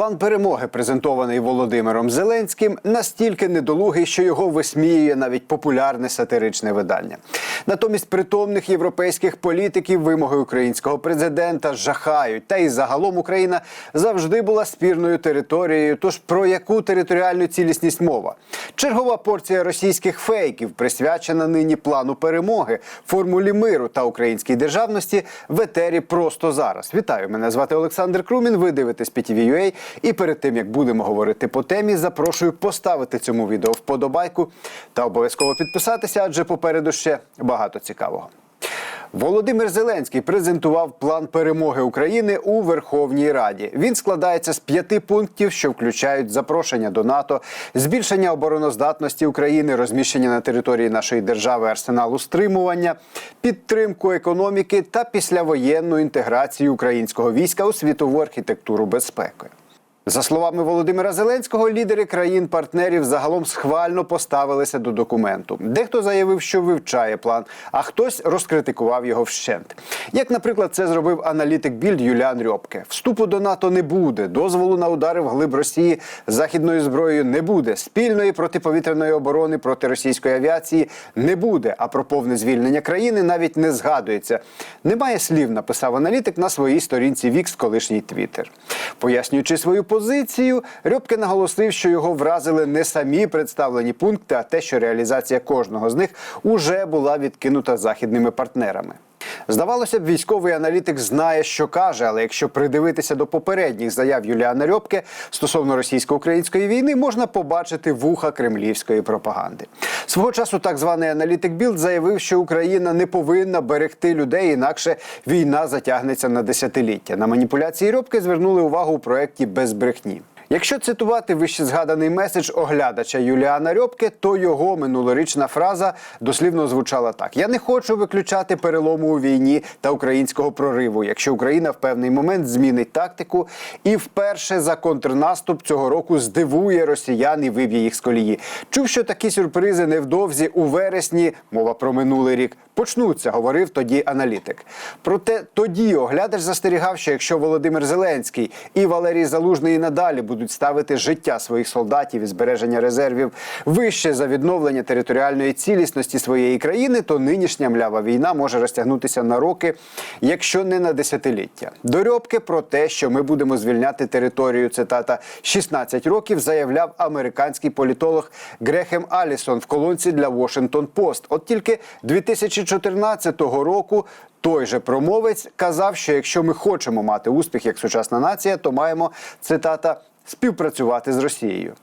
План перемоги, презентований Володимиром Зеленським, настільки недолугий, що його висміює навіть популярне сатиричне видання. Натомість притомних європейських політиків вимоги українського президента жахають. Та й загалом Україна завжди була спірною територією. Тож про яку територіальну цілісність мова? Чергова порція російських фейків присвячена нині плану перемоги, формулі миру та українській державності в етері просто зараз. Вітаю! Мене звати Олександр Крумін. Ви дивитесь PTV.ua. І перед тим як будемо говорити по темі, запрошую поставити цьому відео вподобайку та обов'язково підписатися, адже попереду ще багато цікавого. Володимир Зеленський презентував план перемоги України у Верховній Раді. Він складається з п'яти пунктів, що включають запрошення до НАТО, збільшення обороноздатності України, розміщення на території нашої держави арсеналу стримування, підтримку економіки та післявоєнну інтеграцію українського війська у світову архітектуру безпеки. За словами Володимира Зеленського, лідери країн-партнерів загалом схвально поставилися до документу. Дехто заявив, що вивчає план, а хтось розкритикував його вщент. Як, наприклад, це зробив аналітик більд Юліан Рьопке. Вступу до НАТО не буде, дозволу на удари в глиб Росії західною зброєю не буде, спільної протиповітряної оборони проти російської авіації не буде. А про повне звільнення країни навіть не згадується. Немає слів, написав аналітик на своїй сторінці Вікс, колишній Твіттер. Пояснюючи свою позицію, Рьопке наголосив, що його вразили не самі представлені пункти, а те, що реалізація кожного з них уже була відкинута західними партнерами. Здавалося б, військовий аналітик знає, що каже, але якщо придивитися до попередніх заяв Юліана Рьопке стосовно російсько-української війни, можна побачити вуха кремлівської пропаганди. Свого часу так званий аналітик Білд заявив, що Україна не повинна берегти людей, інакше війна затягнеться на десятиліття. На маніпуляції Рьопке звернули увагу у проєкті без брехні. Якщо цитувати вище згаданий меседж оглядача Юліана Рьопке, то його минулорічна фраза дослівно звучала так: Я не хочу виключати перелому у війні та українського прориву, якщо Україна в певний момент змінить тактику і вперше за контрнаступ цього року здивує росіян і виб'є їх з колії. Чув, що такі сюрпризи невдовзі у вересні, мова про минулий рік, почнуться, говорив тоді аналітик. Проте тоді оглядач застерігав, що якщо Володимир Зеленський і Валерій Залужний і надалі будуть ставити життя своїх солдатів і збереження резервів вище за відновлення територіальної цілісності своєї країни, то нинішня млява війна може розтягнутися на роки, якщо не на десятиліття. Дорьобки про те, що ми будемо звільняти територію, цитата 16 років, заявляв американський політолог Грехем Алісон в колонці для Washington Post. От тільки 2014 року той же промовець казав, що якщо ми хочемо мати успіх як сучасна нація, то маємо цитата співпрацювати з Росією.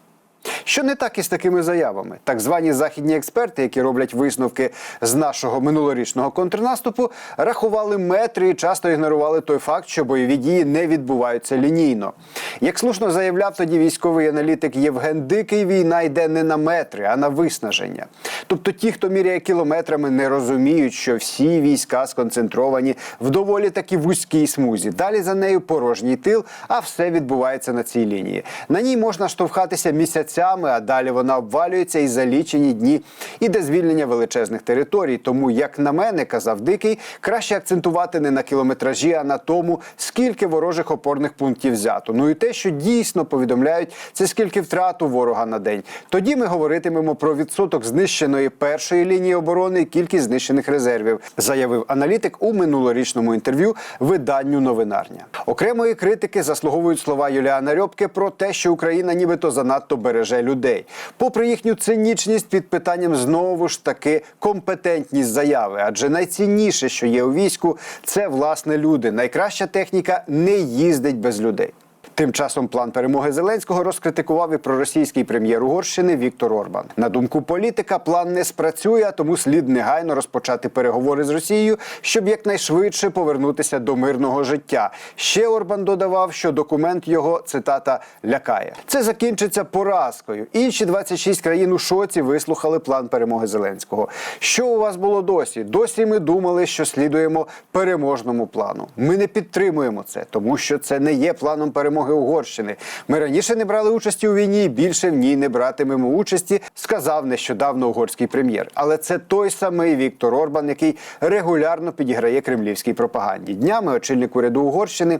Що не так із такими заявами? Так звані західні експерти, які роблять висновки з нашого минулорічного контрнаступу, рахували метри і часто ігнорували той факт, що бойові дії не відбуваються лінійно. Як слушно заявляв тоді військовий аналітик Євген Дикий, війна йде не на метри, а на виснаження. Тобто ті, хто міряє кілометрами, не розуміють, що всі війська сконцентровані в доволі таки вузькій смузі. Далі за нею порожній тил, а все відбувається на цій лінії. На ній можна штовхатися місяцями, а далі вона обвалюється і за лічені дні іде звільнення величезних територій. Тому, як на мене, казав Дикий, краще акцентувати не на кілометражі, а на тому, скільки ворожих опорних пунктів взято. Ну і те, що дійсно повідомляють, це скільки втрат у ворога на день. Тоді ми говоритимемо про відсоток знищеної першої лінії оборони і кількість знищених резервів, заявив аналітик у минулорічному інтерв'ю виданню новинарня. Окремої критики заслуговують слова Юліана Рьопке про те, що Україна нібито занадто береже людей. Попри їхню цинічність, під питанням знову ж таки компетентність заяви. Адже найцінніше, що є у війську, це власне люди. Найкраща техніка не їздить без людей. Тим часом план перемоги Зеленського розкритикував і проросійський прем'єр Угорщини Віктор Орбан. На думку політика, план не спрацює, тому слід негайно розпочати переговори з Росією, щоб якнайшвидше повернутися до мирного життя. Ще Орбан додавав, що документ його цитата лякає. Це закінчиться поразкою. Інші 26 країн у шоці вислухали план перемоги Зеленського. Що у вас було досі? Досі ми думали, що слідуємо переможному плану. Ми не підтримуємо це, тому що це не є планом перемоги перемоги Угорщини. Ми раніше не брали участі у війні, більше в ній не братимемо участі, сказав нещодавно угорський прем'єр. Але це той самий Віктор Орбан, який регулярно підіграє кремлівській пропаганді. Днями очільник уряду Угорщини,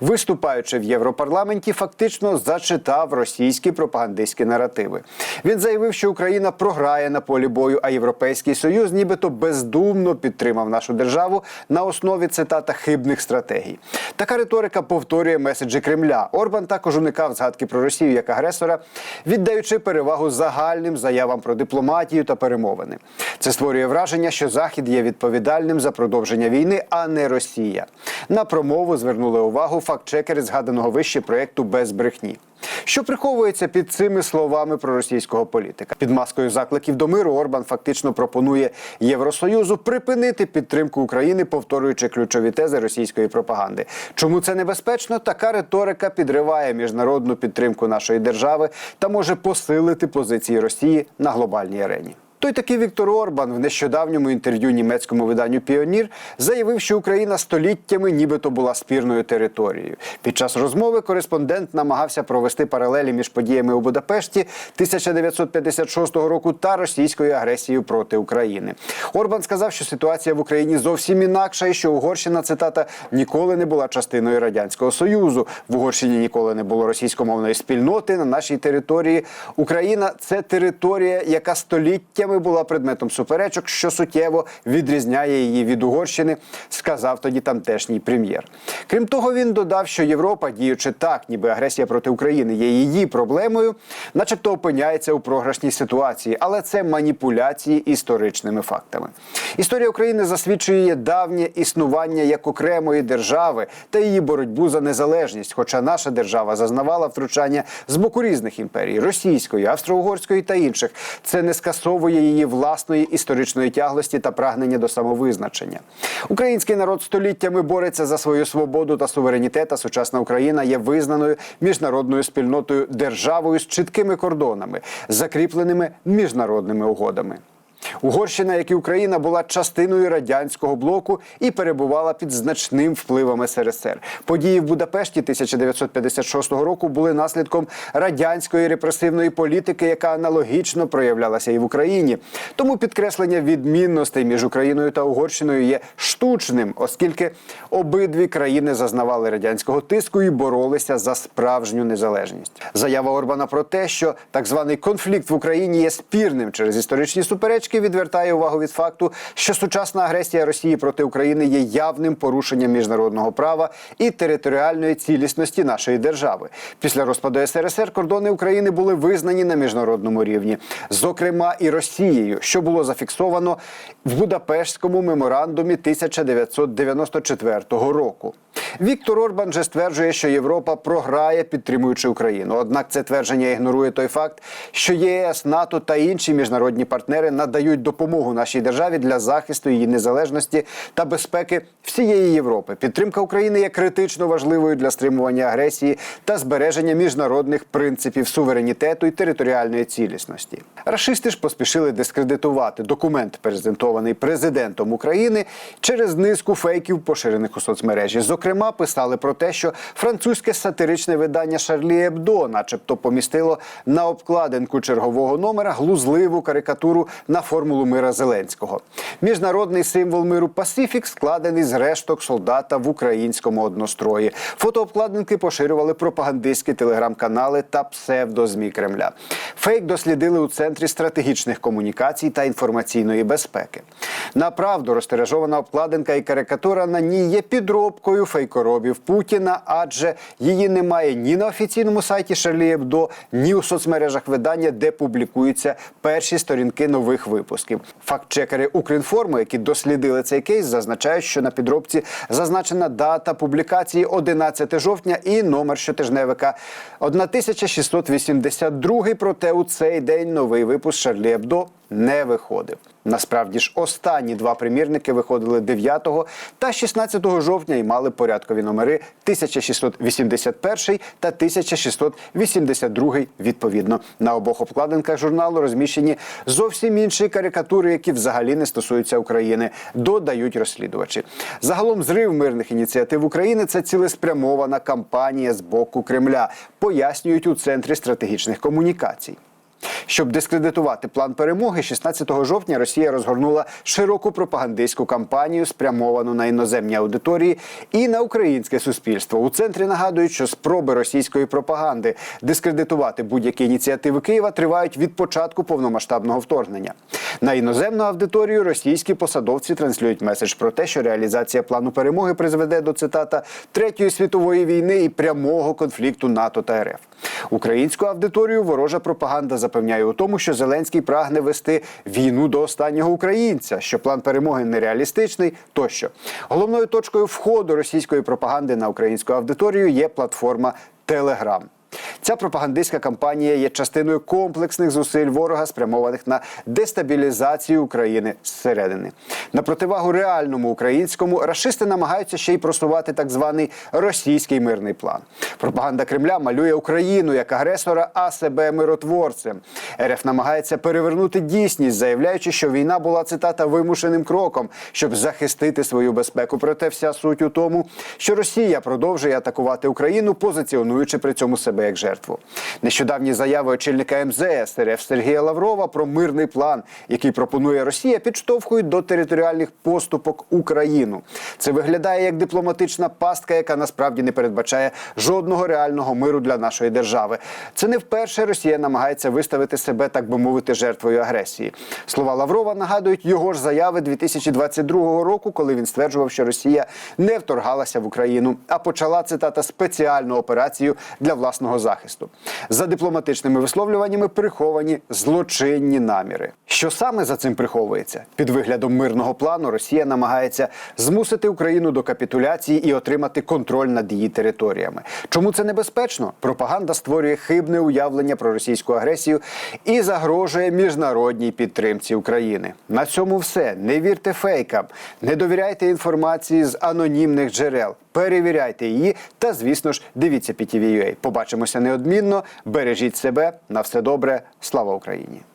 виступаючи в Європарламенті, фактично зачитав російські пропагандистські наративи. Він заявив, що Україна програє на полі бою, а Європейський Союз, нібито бездумно підтримав нашу державу на основі цитата хибних стратегій. Така риторика повторює меседжі Кремля. Орбан також уникав згадки про Росію як агресора, віддаючи перевагу загальним заявам про дипломатію та перемовини. Це створює враження, що Захід є відповідальним за продовження війни, а не Росія. На промову звернули увагу фактчекери згаданого вище проєкту без брехні. Що приховується під цими словами про російського політика? Під маскою закликів до миру Орбан фактично пропонує Євросоюзу припинити підтримку України, повторюючи ключові тези російської пропаганди. Чому це небезпечно? Така риторика підриває міжнародну підтримку нашої держави та може посилити позиції Росії на глобальній арені. Той такий Віктор Орбан в нещодавньому інтерв'ю німецькому виданню Піонір заявив, що Україна століттями нібито була спірною територією. Під час розмови кореспондент намагався провести паралелі між подіями у Будапешті 1956 року та російською агресією проти України. Орбан сказав, що ситуація в Україні зовсім інакша, і що Угорщина цитата ніколи не була частиною радянського союзу. В Угорщині ніколи не було російськомовної спільноти на нашій території. Україна це територія, яка століттями була предметом суперечок, що суттєво відрізняє її від Угорщини, сказав тоді тамтешній прем'єр. Крім того, він додав, що Європа, діючи так, ніби агресія проти України є її проблемою, начебто опиняється у програшній ситуації, але це маніпуляції історичними фактами. Історія України засвідчує давнє існування як окремої держави та її боротьбу за незалежність. Хоча наша держава зазнавала втручання з боку різних імперій російської, австро-угорської та інших. Це не скасовує її власної історичної тяглості та прагнення до самовизначення. Український народ століттями бореться за свою свободу та суверенітет. а Сучасна Україна є визнаною міжнародною спільнотою державою з чіткими кордонами, закріпленими міжнародними угодами. Угорщина, як і Україна, була частиною радянського блоку і перебувала під значним впливом СРСР. Події в Будапешті 1956 року були наслідком радянської репресивної політики, яка аналогічно проявлялася і в Україні. Тому підкреслення відмінностей між Україною та Угорщиною є штучним, оскільки обидві країни зазнавали радянського тиску і боролися за справжню незалежність. Заява Орбана про те, що так званий конфлікт в Україні є спірним через історичні суперечки, відвертає увагу від факту, що сучасна агресія Росії проти України є явним порушенням міжнародного права і територіальної цілісності нашої держави. Після розпаду СРСР кордони України були визнані на міжнародному рівні, зокрема і Росією, що було зафіксовано в Будапештському меморандумі 1994 року. Віктор Орбан же стверджує, що Європа програє, підтримуючи Україну. Однак це твердження ігнорує той факт, що ЄС, НАТО та інші міжнародні партнери надають допомогу нашій державі для захисту її незалежності та безпеки всієї Європи. Підтримка України є критично важливою для стримування агресії та збереження міжнародних принципів суверенітету і територіальної цілісності. Рашисти ж поспішили дискредитувати документ, презентований президентом України, через низку фейків, поширених у соцмережі. Зокрема, писали про те, що французьке сатиричне видання Шарлі Ебдо, начебто, помістило на обкладинку чергового номера глузливу карикатуру на формулу мира Зеленського. Міжнародний символ миру Пасифік складений з решток солдата в українському однострої. Фотообкладинки поширювали пропагандистські телеграм-канали та псевдозмі Кремля. Фейк дослідили у центрі стратегічних комунікацій та інформаційної безпеки. Направду розтиражована обкладинка і карикатура на ній є підробкою фейкоробів Путіна, адже її немає ні на офіційному сайті Шарлі Ебдо, ні у соцмережах видання, де публікуються перші сторінки нових випусків. Фактчекери Укрінформу, які дослідили цей кейс, зазначають, що на підробці зазначена дата публікації 11 жовтня і номер щотижневика 1682. Проте у цей день новий випуск Шарлі Ебдо не виходив. Насправді ж останні два примірники виходили 9 та 16 жовтня і мали порядкові номери 1681 та 1682 відповідно. На обох обкладинках журналу розміщені зовсім інші карикатури, які взагалі не стосуються України, додають розслідувачі. Загалом зрив мирних ініціатив України це цілеспрямована кампанія з боку Кремля, пояснюють у центрі стратегічних комунікацій. Щоб дискредитувати план перемоги, 16 жовтня Росія розгорнула широку пропагандистську кампанію, спрямовану на іноземні аудиторії і на українське суспільство. У центрі нагадують, що спроби російської пропаганди дискредитувати будь-які ініціативи Києва тривають від початку повномасштабного вторгнення. На іноземну аудиторію російські посадовці транслюють меседж про те, що реалізація плану перемоги призведе до цитата третьої світової війни і прямого конфлікту НАТО та РФ. Українську аудиторію ворожа пропаганда запевняє у тому, що Зеленський прагне вести війну до останнього українця, що план перемоги нереалістичний тощо. Головною точкою входу російської пропаганди на українську аудиторію є платформа Телеграм. Ця пропагандистська кампанія є частиною комплексних зусиль ворога, спрямованих на дестабілізацію України зсередини. На противагу реальному українському рашисти намагаються ще й просувати так званий російський мирний план. Пропаганда Кремля малює Україну як агресора, а себе миротворцем. РФ намагається перевернути дійсність, заявляючи, що війна була цитата вимушеним кроком, щоб захистити свою безпеку. Проте вся суть у тому, що Росія продовжує атакувати Україну, позиціонуючи при цьому себе як жертву. Нещодавні заяви очільника МЗС РФ Сергія Лаврова про мирний план, який пропонує Росія, підштовхують до територіальних поступок Україну. Це виглядає як дипломатична пастка, яка насправді не передбачає жодного реального миру для нашої держави. Це не вперше Росія намагається виставити себе, так би мовити, жертвою агресії. Слова Лаврова нагадують його ж заяви 2022 року, коли він стверджував, що Росія не вторгалася в Україну, а почала цитата спеціальну операцію для власного захисту. За дипломатичними висловлюваннями приховані злочинні наміри. Що саме за цим приховується? Під виглядом мирного плану Росія намагається змусити Україну до капітуляції і отримати контроль над її територіями. Чому це небезпечно? Пропаганда створює хибне уявлення про російську агресію і загрожує міжнародній підтримці України. На цьому все. Не вірте фейкам, не довіряйте інформації з анонімних джерел. Перевіряйте її та, звісно ж, дивіться PTV.ua. Побачимося неодмінно. Бережіть себе на все добре. Слава Україні!